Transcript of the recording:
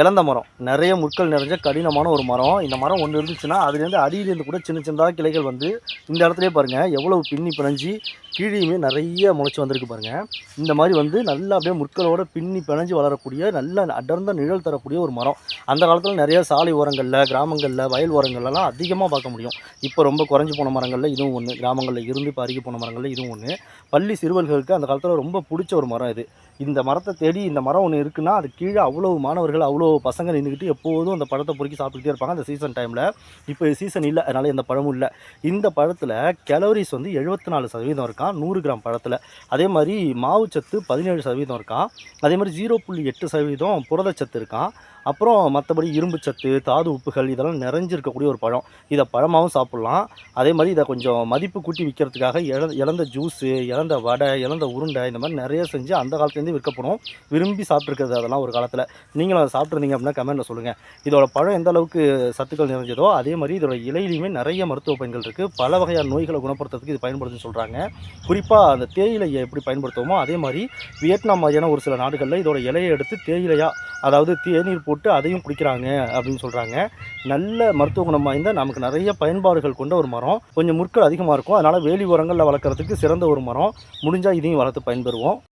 இழந்த மரம். நிறைய முட்கள் நிறைஞ்ச கடினமான ஒரு மரம். இந்த மரம் ஒன்று இருந்துச்சுன்னா அதுலேருந்து அடியிலேருந்து கூட சின்ன சின்னதாக கிளைகள் வந்து இந்த இடத்துலேயே பாருங்கள் எவ்வளவு பின்னி பிணைஞ்சி கீழேயுமே நிறைய முளைச்சி வந்திருக்கு பாருங்கள் இந்த மாதிரி வந்து நல்லா அப்படியே முட்களோட பின்னி பிணைஞ்சு வளரக்கூடிய நல்ல அடர்ந்த நிழல் தரக்கூடிய ஒரு மரம். அந்த காலத்தில் நிறைய சாலை ஓரங்களில் கிராமங்களில் வயல் ஓரங்கள்லாம் அதிகமாக பார்க்க முடியும். இப்போ ரொம்ப குறைஞ்சி போன மரங்களில் இதுவும் ஒன்று கிராமங்களில் இருந்து இப்போ அருகி போன மரங்களில் இதுவும் ஒன்று பள்ளி சிறுவர்களுக்கு அந்த காலத்தில் ரொம்ப பிடிச்ச ஒரு மரம் இது. இந்த மரத்தை தேடி இந்த மரம் ஒன்று இருக்குன்னா அது கீழே அவ்வளோ மாணவர்கள் அவ்வளோ பசங்க நின்றுக்கிட்டு எப்போதும் அந்த பழத்தை பொறுக்கி சாப்பிட்டுக்கிட்டே இருப்பாங்க. அந்த சீசன் டைமில் இப்போ சீசன் இல்லை. அதனால் எந்த பழமும் இல்லை. இந்த பழத்தில் கேலோரிஸ் வந்து எழுபத்தி நாலு சதவீதம் இருக்கான். நூறு கிராம் பழத்தில். அதே மாதிரி மாவுச்சத்து பதினேழு சதவீதம் இருக்கான். அதே மாதிரி ஜீரோ புள்ளி எட்டு சதவீதம் புரதச்சத்து இருக்கான். அப்புறம் மற்றபடி இரும்பு சத்து தாது உப்புகள் இதெல்லாம் நிறைஞ்சிருக்கக்கூடிய ஒரு பழம். இதை பழமாகவும் சாப்பிட்லாம். அதே மாதிரி இதை கொஞ்சம் மதிப்பு கூட்டி விற்கிறதுக்காக இழ இழந்த ஜூஸு இழந்த வடை இழந்த உருண்டை இந்த மாதிரி நிறைய செஞ்சு அந்த காலத்துலேருந்து விற்கப்படும் விரும்பி சாப்பிட்ருக்கிறது அதெல்லாம் ஒரு காலத்தில். நீங்களும் அதை சாப்பிட்ருந்தீங்க அப்படின்னா கமெண்ட்டில் சொல்லுங்கள் இதோட பழம் எந்த அளவுக்கு சத்துக்கள் நிறைஞ்சதோ அதே மாதிரி இதோட இலையிலையுமே நிறைய மருத்துவ பயன்கள் இருக்குது பல வகையான நோய்களை குணப்படுத்துறதுக்கு இது பயன்படுதுன்னு சொல்கிறாங்க குறிப்பாக அந்த தேயிலையை எப்படி பயன்படுத்துவோமோ அதே மாதிரி வியட்நாம் மாதிரியான ஒரு சில நாடுகளில் இதோட இலையை எடுத்து தேயிலையாக அதாவது தேநீர் போட்டு அதையும் குடிக்கிறாங்க அப்படின்னு சொல்கிறாங்க நல்ல மருத்துவ குணம் வாய்ந்த நமக்கு நிறைய பயன்பாடுகள் கொண்ட ஒரு மரம். கொஞ்சம் முற்கள் அதிகமாக இருக்கும். அதனால் வேலி உரங்களில் வளர்க்குறதுக்கு சிறந்த ஒரு மரம். முடிஞ்சால் இதையும் வளர்த்து பயன்பெறுவோம்.